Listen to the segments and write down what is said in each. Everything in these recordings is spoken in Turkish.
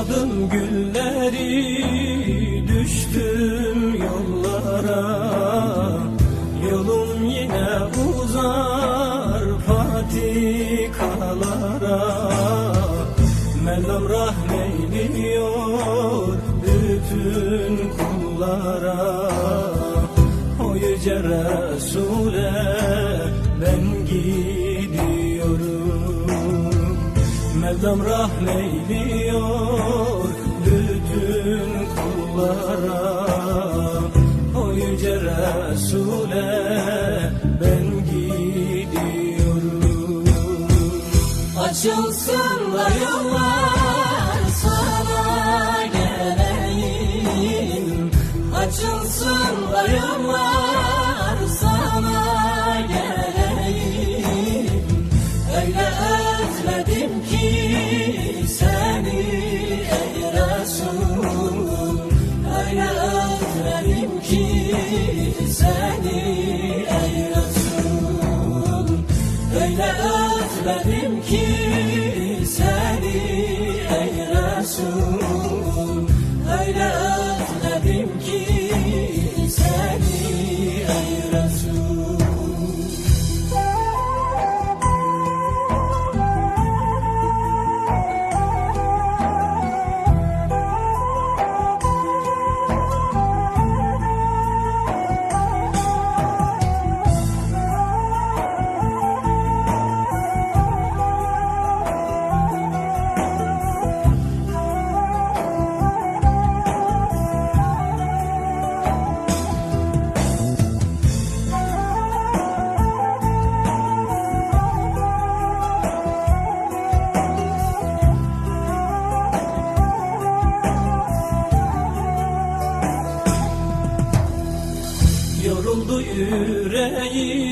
Topladım gülleri düştüm yollara. Yolum yine uzar patikalara. Mevlam rahmeyliliyor bütün kullara. O yüce Resul'e Mevlam rahmeyliyor bütün kullara? O yüce Resul'e ben gidiyorum. Açılsın da yollar sana geleyim. Açılsın da yollar Öyle özledim ki seni ey Resul Öyle özledim ki Yoruldu yüreğim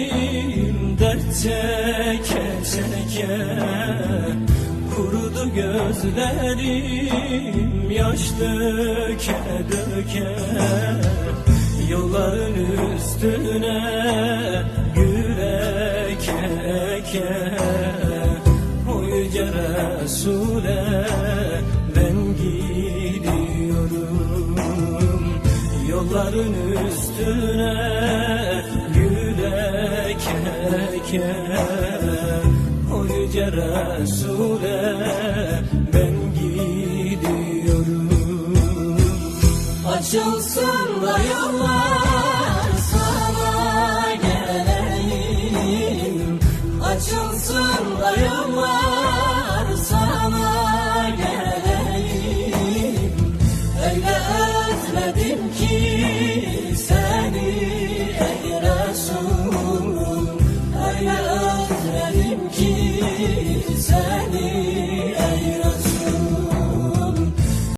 dert çeke çeke Kurudu gözlerim yaş döke döke Yolların üstüne gül eke eke O yüce Resul'e ben gidiyorum Yolların üstüne gül eke eke O yüce Resul'e ben gidiyorum. Açılsın da yollar sana geleyim. Açılsın da yollar